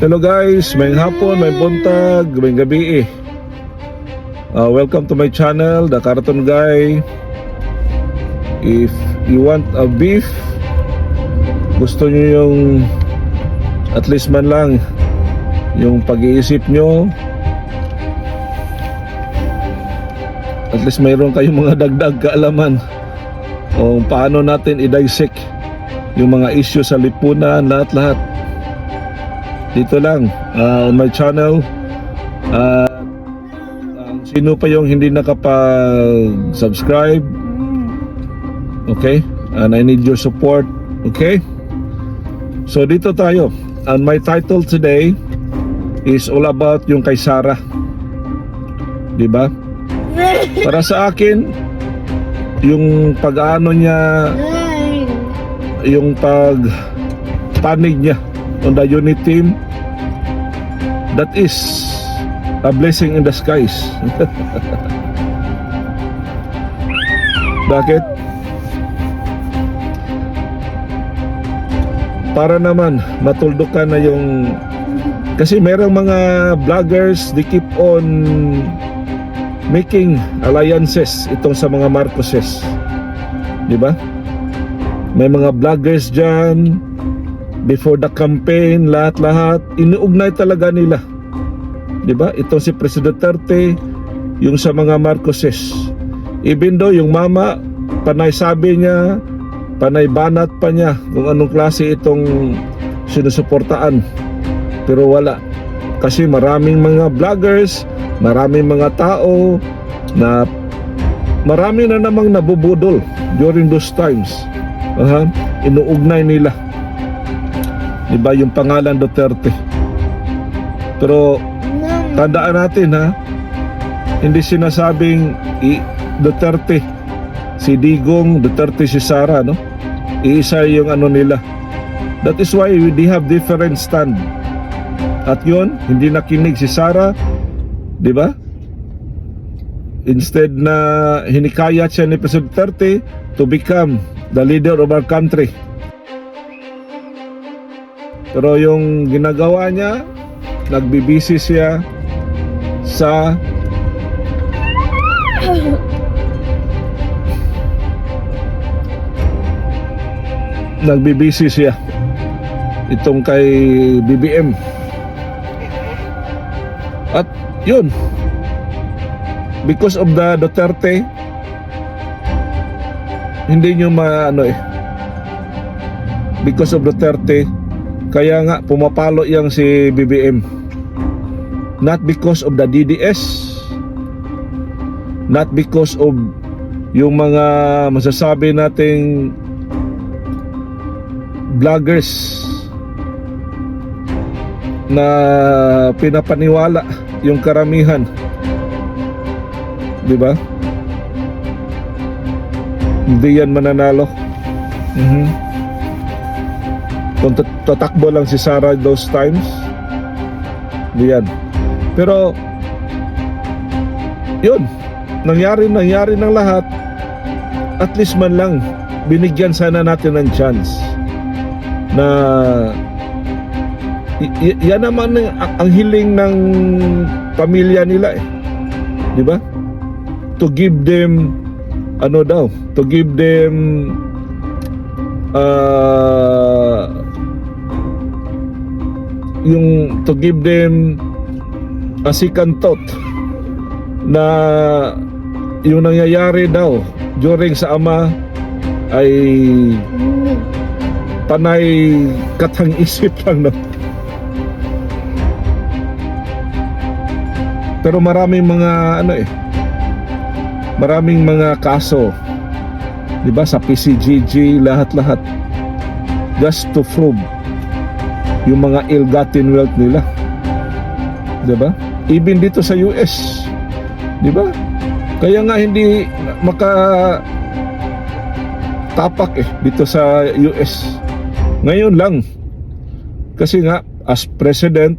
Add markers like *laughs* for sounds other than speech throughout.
Hello guys, may hapon, may buntag, may gabi eh. Uh, welcome to my channel, The Carton Guy. If you want a beef, gusto nyo yung at least man lang yung pag-iisip nyo at least mayroon kayong mga dagdag kaalaman o paano natin i-dissect yung mga issue sa lipunan, lahat-lahat dito lang uh, on my channel. At ang sino pa yung hindi nakapag-subscribe? Okay and I need your support okay? So dito tayo. And my title today is all about yung kay Sarah. Di ba? Para sa akin yung pag-ano niya yung pag panig niya on the unit team that is a blessing in the skies *laughs* bakit? Para naman matuldukan na yung kasi merong mga vloggers they keep on making alliances itong sa mga Marcoses. Di ba? May mga vloggers dyan before the campaign lahat-lahat inuugnay talaga nila. Di ba? Itong si President Duterte yung sa mga Marcoses. Even though yung mama panay sabi niya panay banat pa niya kung anong klase itong sinusuportaan. Pero wala. Kasi maraming mga vloggers maraming mga tao na marami na namang nabubudol during those times. Aha, inuugnay nila Diba yung pangalan Duterte? Pero tandaan natin ha? Hindi sinasabing i Duterte Si Digong, Duterte si Sara no? Iisa yung ano nila. That is why they have different stand. At yun, hindi nakinig si Sara Di ba? Instead na hinikayat siya ni President Duterte to become the leader of our country. Pero yung ginagawa niya, nagbibisi siya sa nagbibisi siya. Itong kay BBM at yun because of the Duterte hindi nyo maano eh. Because of Duterte kaya nga pumapalo yang si BBM not because of the DDS not because of yung mga masasabi nating vloggers na pinapaniwala yung karamihan. Di ba? Hindi yan mananalo. Mhm kung tat- tatakbo lang si Sarah those times hindi yan. Pero yun nangyari nangyari ng lahat. At least man lang binigyan sana natin ng chance na yan naman ang, ang hiling ng pamilya nila eh. Di ba? To give them ano daw to give them uh, yung to give them a second thought na yung nangyayari daw during sa ama ay panay katang isip lang no? Pero maraming mga ano eh maraming mga kaso 'di ba sa PCGG lahat-lahat just to prove yung mga ill-gotten wealth nila. 'di ba even dito sa US 'di ba kaya nga hindi maka tapak eh dito sa US ngayon lang. Kasi nga as president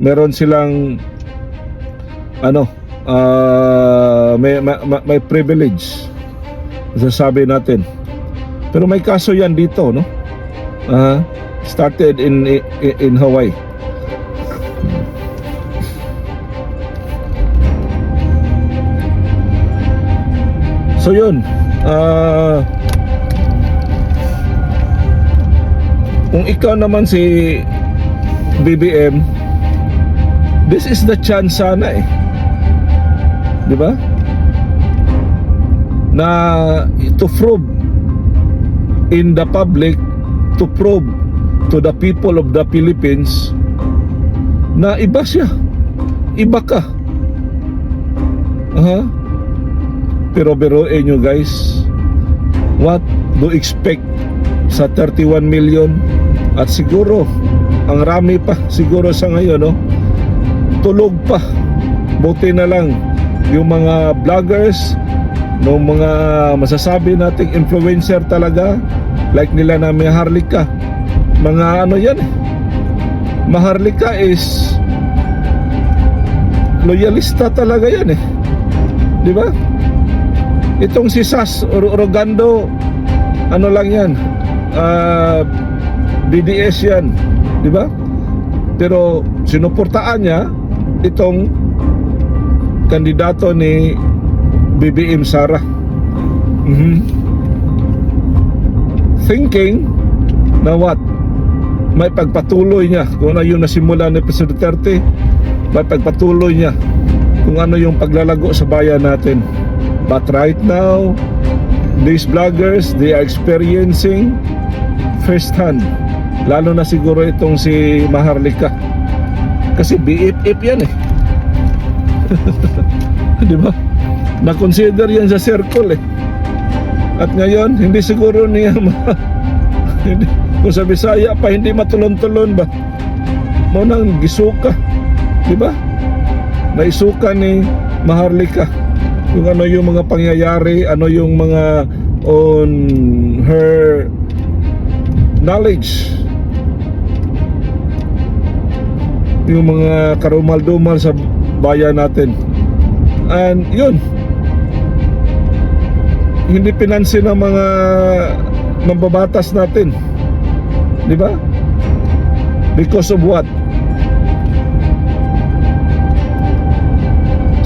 meron silang ano ah, may, may, may privilege. Sasabi natin. Pero may kaso yan dito no? Ah, started in in Hawaii. So yun, uh, kung ikaw naman si BBM, this is the chance sana eh. 'Di ba? Na to probe in the public to probe to the people of the Philippines na iba siya. Iba ka. Aha. Pero biruin nyo guys, what do expect sa 31 million? At siguro, ang rami pa siguro sa ngayon, no? Tulog pa. Buti na lang yung mga vloggers, no mga masasabi nating influencer talaga, like nila na may Harlika. Mga ano yan. Maharlika is loyalista talaga yan eh. 'Di ba? Itong si Sas Ro- Rogando ano lang yan? Ah, BDS yan, 'di ba? Pero sinuportaan niya itong kandidato ni BBM Sara. Mhm. Thinking na what? May pagpatuloy niya kung ano yung nasimula ni Presidente Duterte, may pagpatuloy niya kung ano yung paglalago sa bayan natin. But right now, these vloggers, they are experiencing firsthand. Lalo na siguro itong si Maharlika. Kasi BFF yan eh. *laughs* Di ba? Na-consider yan sa circle eh. At ngayon, hindi siguro niya *laughs* ma- *laughs* kung sa Bisaya pa hindi matulon-tulon ba? Mo nang gisuka. Di ba? Naisuka ni Maharlika kung ano yung mga pangyayari, ano yung mga on her knowledge yung mga karumal-dumal sa bayan natin and yun hindi pinansin ng mga mambabatas natin di ba because of what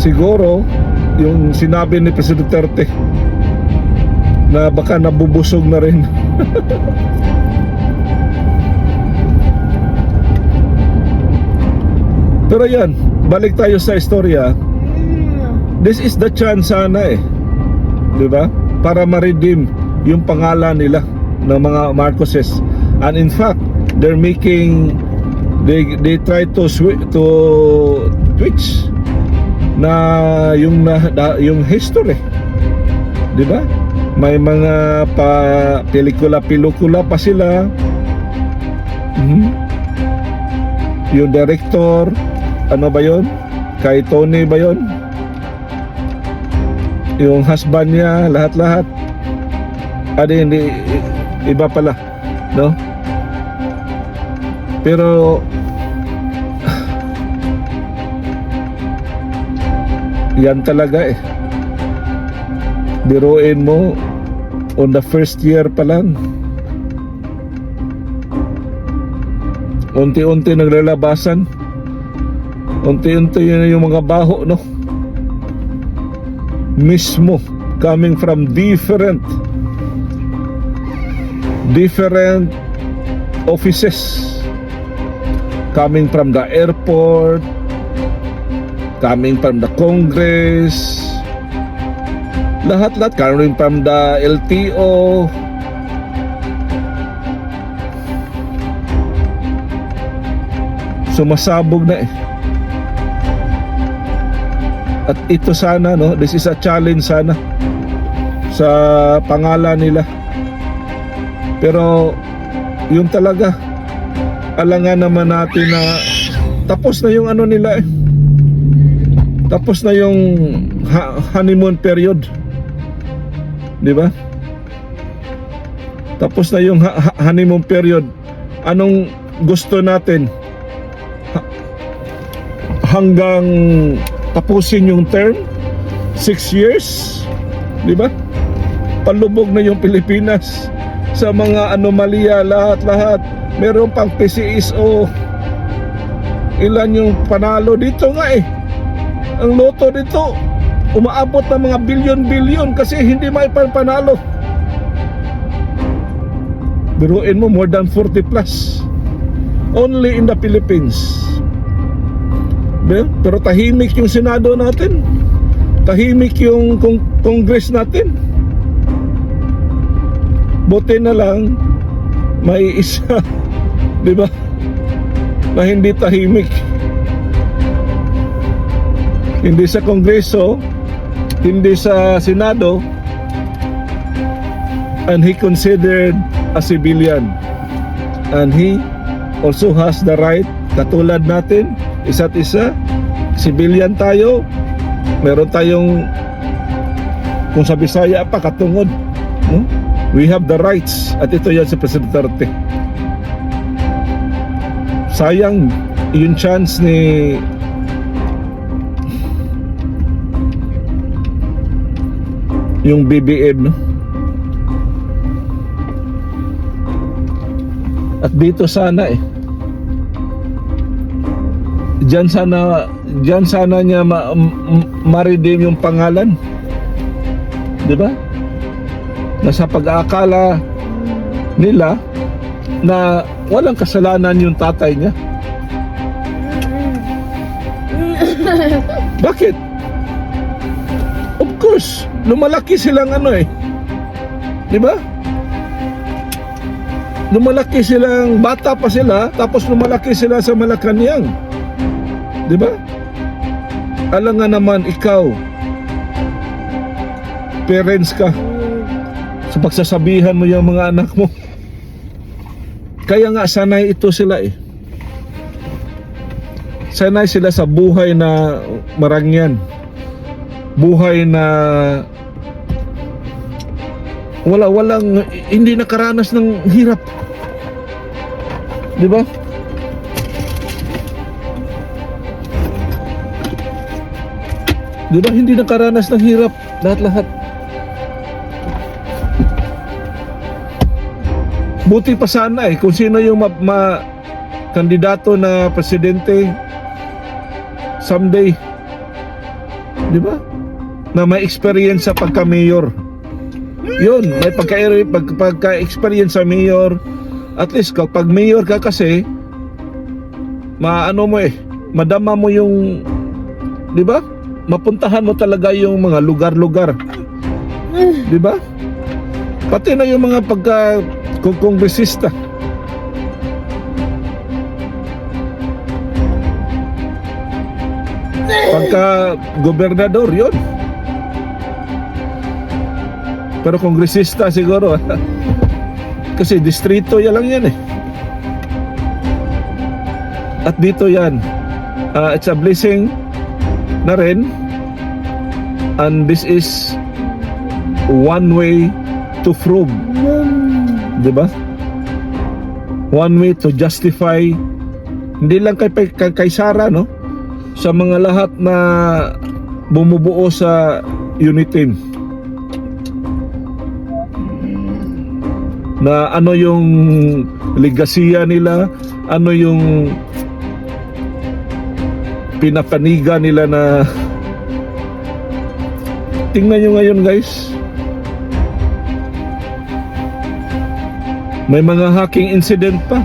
siguro yung sinabi ni Presidente Duterte na baka nabubusog na rin *laughs* Pero yan, balik tayo sa istorya. This is the chance sana eh. 'Di ba? Para ma-redeem yung pangalan nila ng mga Marcoses. And in fact, they're making they they try to swi- to twitch na yung na, yung history. 'Di ba? May mga pa pelikula-pelikula pa sila. Mhm. Yung director, ano ba yon? Kay Tony ba yon? Yung husband niya, lahat-lahat. Ano hindi, iba pala, no? Pero, yan talaga eh. Biruin mo, on the first year pa lang, unti-unti naglalabasan unti-unti yun yung mga baho no mismo coming from different different offices coming from the airport coming from the congress lahat-lahat coming from the LTO sumasabog na eh. At ito sana no, this is a challenge sana sa pangalan nila. Pero yung talaga alangan naman natin na tapos na yung ano nila eh. Tapos na yung honeymoon period. 'Di ba? Tapos na yung honeymoon period. Anong gusto natin? hanggang tapusin yung term 6 years di ba palubog na yung Pilipinas sa mga anomalya lahat-lahat meron pang PCSO ilan yung panalo dito nga eh ang loto dito umaabot ng mga bilyon-bilyon kasi hindi may panalo. Biruin mo more than 40 plus. Only in the Philippines. Pero tahimik yung Senado natin. Tahimik yung kong- Congress natin. Buti na lang may isa, *laughs* 'di ba? Na hindi tahimik. Hindi sa Kongreso, hindi sa Senado, and he considered a civilian. And he also has the right, katulad natin, isa't isa, civilian tayo, meron tayong, kung sa Bisaya pa, katungod. No? We have the rights. At ito yan si President Duterte. Sayang yung chance ni yung BBM? At dito sana eh. Diyan sana diyan sana niya ma, ma-redeem yung pangalan. 'Di ba? Na sa pag-aakala nila na walang kasalanan yung tatay niya. *laughs* Bakit? Of course, lumalaki silang ano eh. 'Di ba? lumalaki silang bata pa sila tapos lumalaki sila sa Malacanang. 'Di ba? Alam nga naman ikaw parents ka sa pagsasabihan mo yung mga anak mo. Kaya nga sanay ito sila eh. Sanay sila sa buhay na marangyan. Buhay na wala walang hindi nakaranas ng hirap. 'Di ba? Di ba hindi nakaranas ng hirap lahat-lahat. Buti pa sana eh kung sino yung ma, ma- kandidato na presidente someday. Di ba? Na may experience sa pagka-mayor. Yun, may pagka, pag, pagka-experience sa mayor. At least kapag mayor ka kasi, maano mo eh, madama mo yung, di ba? Mapuntahan mo talaga yung mga lugar-lugar. Di ba? Pati na yung mga pagka kong kongresista. Pagka gobernador, yun. Pero kongresista siguro. *laughs* Kasi distrito yan lang yan eh. At dito yan. ah, it's a blessing na rin. And this is one way to prove. Di ba? One way to justify hindi lang kay, kay, kay Sara no? Sa mga lahat na bumubuo sa unit team na ano yung legasiya nila ano yung pinapaniga nila na tingnan nyo ngayon guys may mga hacking incident pa.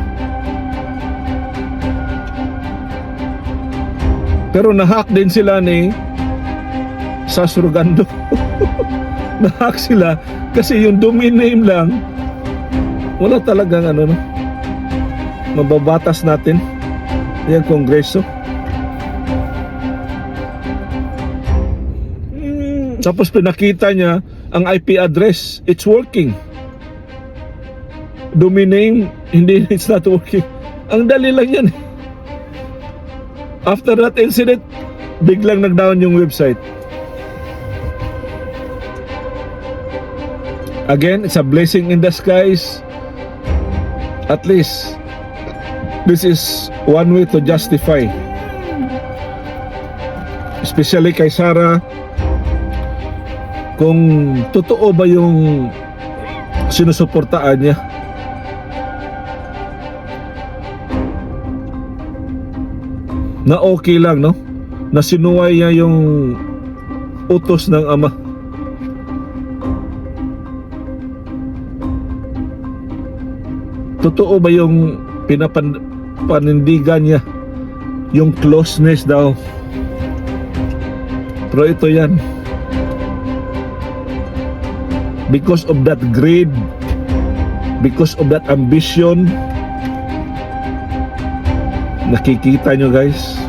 Pero nahack din sila ni Sasurgando *laughs* nahack sila kasi yung domain name lang wala talagang ano no? Mababatas natin yan kongreso. Tapos pinakita niya ang IP address. It's working domain name hindi *laughs* it's not working. Ang dali lang yan. After that incident biglang nag-down yung website. Again it's a blessing in skies at least this is one way to justify. Especially kay Sarah kung totoo ba yung sinusuportaan niya na okay lang no na sinuway niya yung utos ng Ama. Totoo ba yung pinapanindigan niya? Yung closeness daw. Pero ito yan. Because of that greed, because of that ambition, nakikita nyo guys,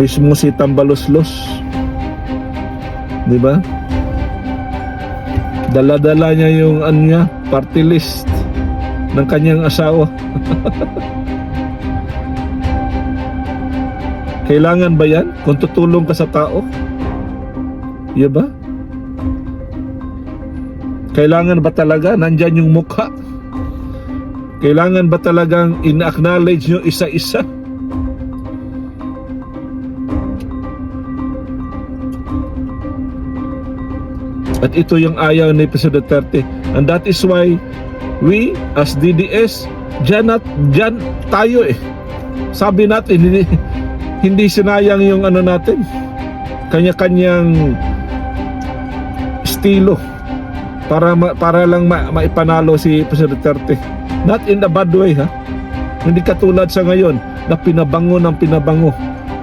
mismo si Tambaloslos, di ba? Dala-dala niya yung ano niya, party list ng kanyang asawa. *laughs* Kailangan ba yan? Kung tutulong ka sa tao? Iya ba? Kailangan ba talaga nandyan yung mukha? Kailangan ba talagang in-acknowledge nyo isa-isa? At ito yung ayaw ni President Duterte. And that is why we as DDS, dyan, at, dyan tayo eh. Sabi natin, hindi, hindi sinayang yung ano natin. Kanya-kanyang estilo para para lang ma- maipanalo si President Duterte. Not in a bad way ha. Hindi katulad sa ngayon na pinabango ng pinabango.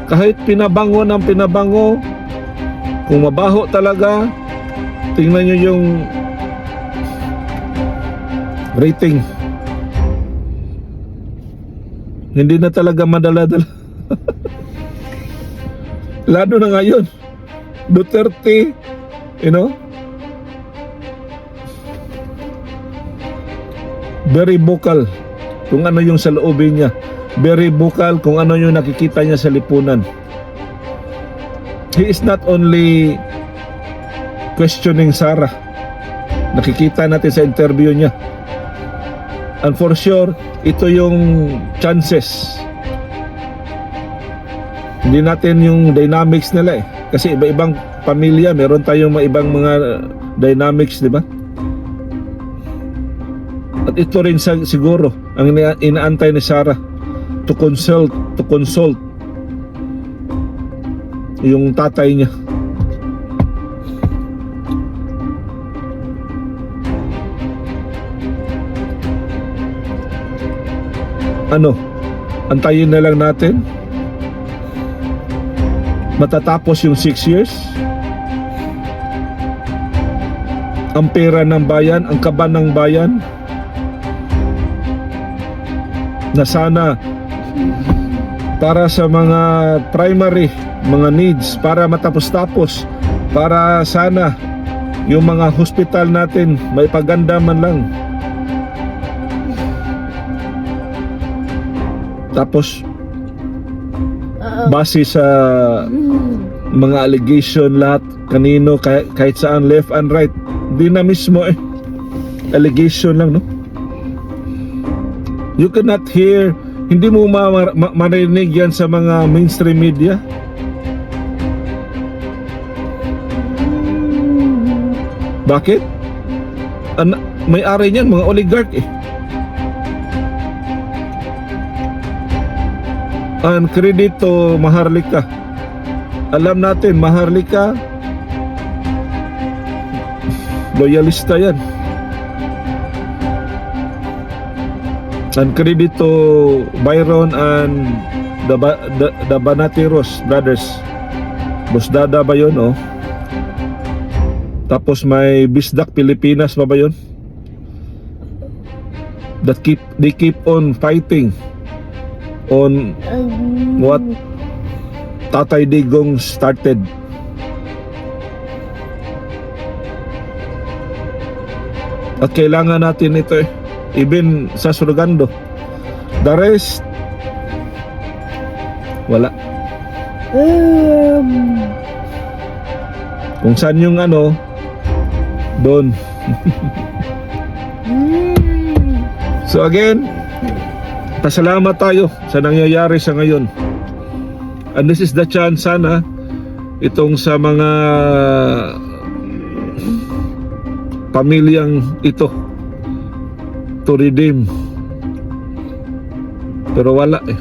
Kahit pinabango ng pinabango, kung mabaho talaga, tingnan nyo yung rating. Hindi na talaga madala-dala. *laughs* Lalo na ngayon. Duterte, you know, very vocal kung ano yung sa loobin niya. Very vocal kung ano yung nakikita niya sa lipunan. He is not only questioning Sarah. Nakikita natin sa interview niya. And for sure, ito yung chances. Hindi natin yung dynamics nila eh. Kasi iba-ibang pamilya, meron tayong mga ibang mga dynamics, di ba? At ito rin sa, siguro ang ina- inaantay ni Sarah to consult to consult yung tatay niya. Ano? Antayin na lang natin matatapos yung 6 years ang pera ng bayan, ang kaban ng bayan na sana para sa mga primary mga needs para matapos-tapos para sana yung mga hospital natin may paganda man lang. Tapos base sa mga allegation lahat kanino kahit, kahit saan left and right di na mismo eh. Allegation lang no you cannot hear hindi mo ma- ma- marinig yan sa mga mainstream media? Bakit? An- may ari niyan mga oligarch eh. Ang kredito Maharlika. Alam natin Maharlika loyalista yan ang kredito Byron and the, Ba- the, the Banateros brothers Busdada ba yun oh tapos may Bisdak Pilipinas pa ba yun that keep they keep on fighting on what Tatay Digong started. At kailangan natin ito eh. Even sa Surugando. The rest, wala. Kung saan yung ano, doon. So again, pasalamat tayo sa nangyayari sa ngayon. And this is the chance sana itong sa mga pamilyang ito to redeem. Pero wala eh.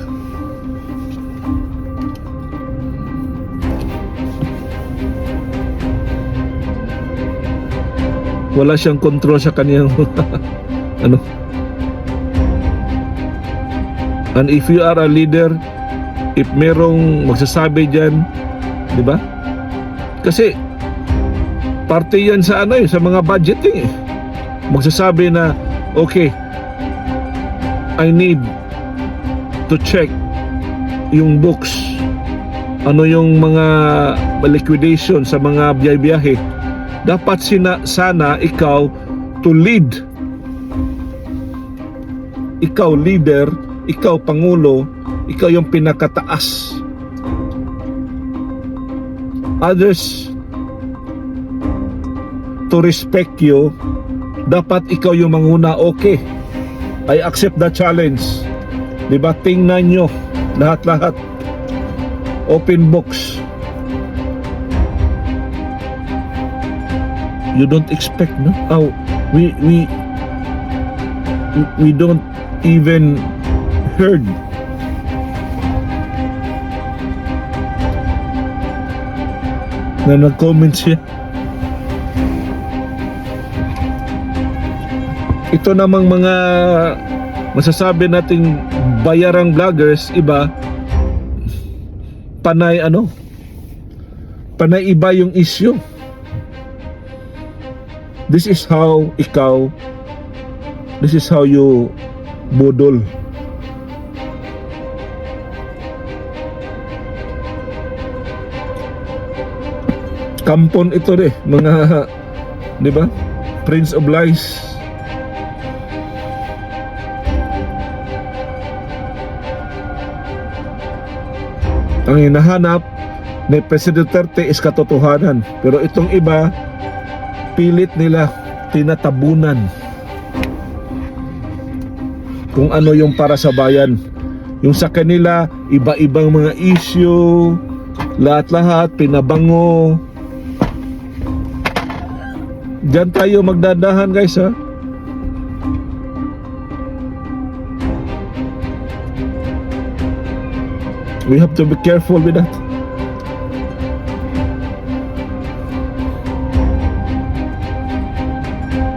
Wala siyang control sa kaniyang *laughs* ano. And if you are a leader, if merong magsasabi dyan, di ba? Kasi, parte yan sa ano eh, sa mga budgeting eh. Magsasabi na, okay. I need to check yung books. Ano yung mga liquidation sa mga biyahe-biyahe? Dapat sina, sana ikaw to lead. Ikaw leader ikaw pangulo ikaw yung pinakataas. Others to respect you dapat ikaw yung manguna. Okay. I accept the challenge. Di ba? Tingnan nyo. Lahat-lahat. Open books you don't expect no? Oh we we we don't even heard. Na nag-comment siya ito namang mga masasabi nating bayarang vloggers iba panay ano? Panay iba yung issue. This is how ikaw this is how you budol. Kampon ito eh mga di ba? Prince of lies ang hinahanap ni President Duterte is katotohanan. Pero itong iba pilit nila tinatabunan. Kung ano yung para sa bayan. Yung sa kanila iba-ibang mga issue. Lahat-lahat pinabango. Diyan tayo magdadahan guys ha We have to be careful with that.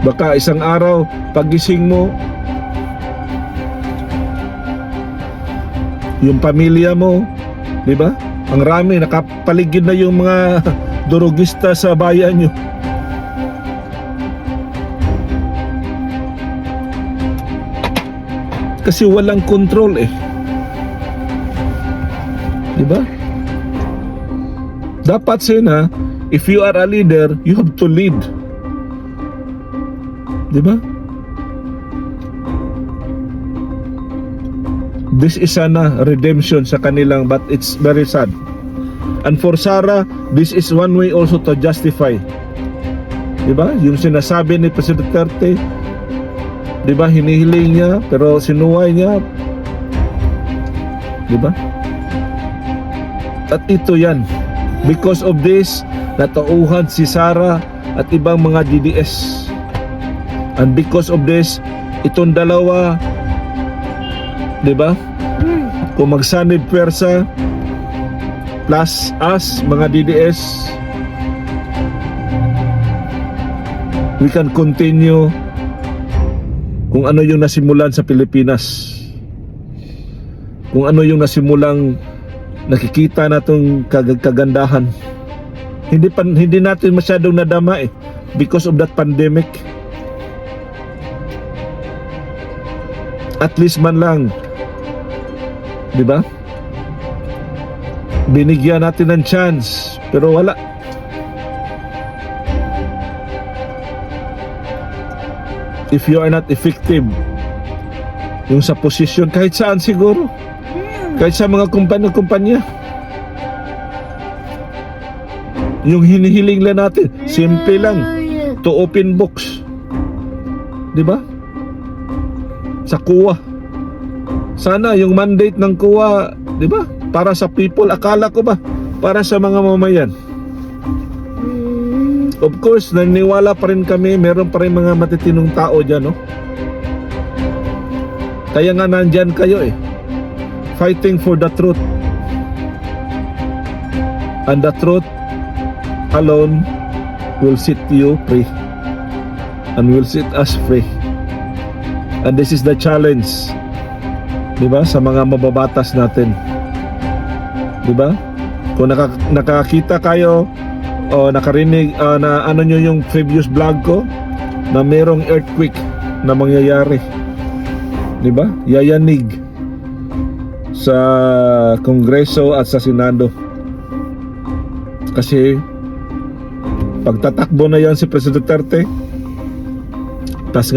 Baka isang araw, pagising mo, yung pamilya mo, di ba? Ang rami, nakapaligid na yung mga *laughs* durugista sa bayan nyo. Kasi walang control eh. Di ba? Dapat sana, if you are a leader, you have to lead. Di ba? This is sana redemption sa kanilang but it's very sad. And for Sarah, this is one way also to justify. Di ba? Yung sinasabi ni President Duterte, di ba, hinihiling niya, pero sinuway niya. Di ba? At ito yan. Because of this, natauhan si Sarah at ibang mga DDS. And because of this, itong dalawa, di ba? Kung magsanib pwersa, plus us, mga DDS, we can continue kung ano yung nasimulan sa Pilipinas. Kung ano yung nasimulang nakikita natong kag- kagandahan. Hindi pa, hindi natin masyadong nadama eh because of that pandemic. At least man lang 'di ba? Binigyan natin ng chance pero wala. If you are not effective yung sa posisyon kahit saan siguro kahit sa mga kumpanya-kumpanya yung hinihiling lang natin simple lang. To open books di ba? Sa kuwa. Sana yung mandate ng kuwa di ba? Para sa people akala ko ba? Para sa mga mamayan. Of course naniniwala pa rin kami meron pa rin mga matitinong tao dyan no? Kaya nga nandyan kayo eh fighting for the truth and the truth alone will set you free and will set us free. And this is the challenge, di ba, sa mga mababatas natin. Di ba? Kung naka, nakakita kayo o nakarinig ah, na ano nyo yung previous vlog ko na merong earthquake na mangyayari. Di ba? Yayanig sa Kongreso at sa Senado. Kasi pagtatakbo na yan si President Duterte, tas nga